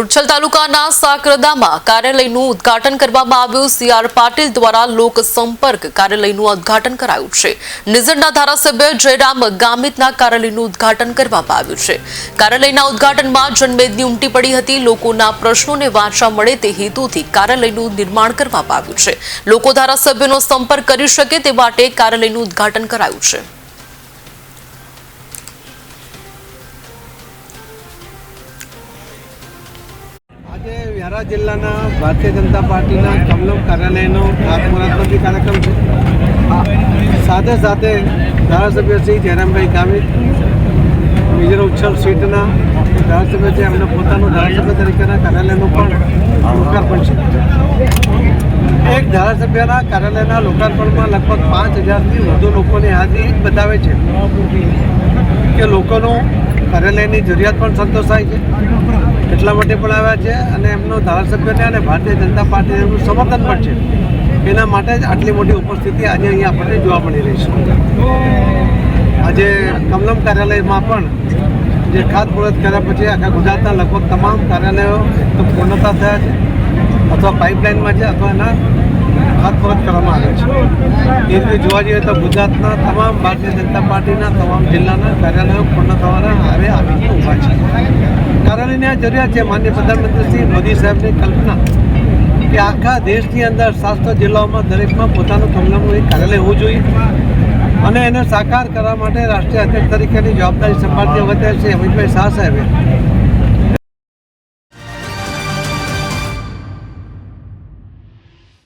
ઉચ્છલ તાલુકાના સાકરદામાં કાર્યાલયનું ઉદ્ઘાટન કરવામાં આવ્યું. સીઆર પાટીલ દ્વારા લોક સંપર્ક કાર્યાલયનું ઉદ્ઘાટન કરાયું છે. નિઝરના ધારાસભ્ય જયરામ ગામિતના કાર્યાલયનું ઉદ્ઘાટન કરવામાં આવ્યું છે. કાર્યાલયના ઉદ્ઘાટનમાં જનમેદની ઉમટી પડી હતી. લોકોના પ્રશ્નોને વાંચા મળે તે હેતુથી કાર્યાલયનું નિર્માણ કરવામાં આવ્યું છે. લોકો ધારાસભ્યનો સંપર્ક કરી શકે તે માટે કાર્યાલયનું ઉદ્ઘાટન કરાયું છે. વ્યારા જિલ્લાના ભારતીય જનતા પાર્ટીના કમલમ કાર્યાલયનો ખાતમુહૂર્તનો બી કાર્યક્રમ છે સાથે સાથે ધારાસભ્ય શ્રી જયરામભાઈ ગામિત વિજય ઉત્સવ સીટના ધારાસભ્ય છે, એમને પોતાનું ધારાસભ્ય તરીકેના કાર્યાલયનું પણ લોકાર્પણ છે. એક ધારાસભ્યના કાર્યાલયના લોકાર્પણમાં લગભગ પાંચ હજારથી વધુ લોકોની હાજરી બતાવે છે કે લોકોનું કાર્યાલયની જરૂરિયાત પણ સંતોષાય છે. એટલા માટે પણ આવ્યા છે અને એમનો ધારાસભ્યને અને ભારતીય જનતા પાર્ટીને એમનું સમર્થન પણ છે. એના માટે જ આટલી મોટી ઉપસ્થિતિ આજે અહીંયા આપણને જોવા મળી રહી છે. આજે કમલમ કાર્યાલયમાં પણ જે ખાતમુહૂર્ત કર્યા પછી આખા ગુજરાતના લગભગ તમામ કાર્યાલયો પૂર્ણતા થયા છે. અથવા પાઇપલાઇનમાં છે અથવા એના ખાતમુહૂર્ત કરવામાં આવે છે. એ રીતે જોવા જઈએ તો ગુજરાતના તમામ ભારતીય જનતા પાર્ટીના તમામ જિલ્લાના કાર્યાલયો પૂર્ણ થવાના હારે આવીને ઊભા છે. કાર્યાલયની આ જરૂરિયાત છે, માન્ય પ્રધાનમંત્રી શ્રી મોદી સાહેબની કલ્પના કે આખા દેશની અંદર શાસ્ત્ર જિલ્લાઓમાં દરેકમાં પોતાનું કમલમનું એક કાર્યાલય હોવું જોઈએ અને એને સાકાર કરવા માટે રાષ્ટ્રીય અધ્યક્ષ તરીકેની જવાબદારી સંભાળતી વખતે શ્રી અમિતભાઈ શાહ સાહેબે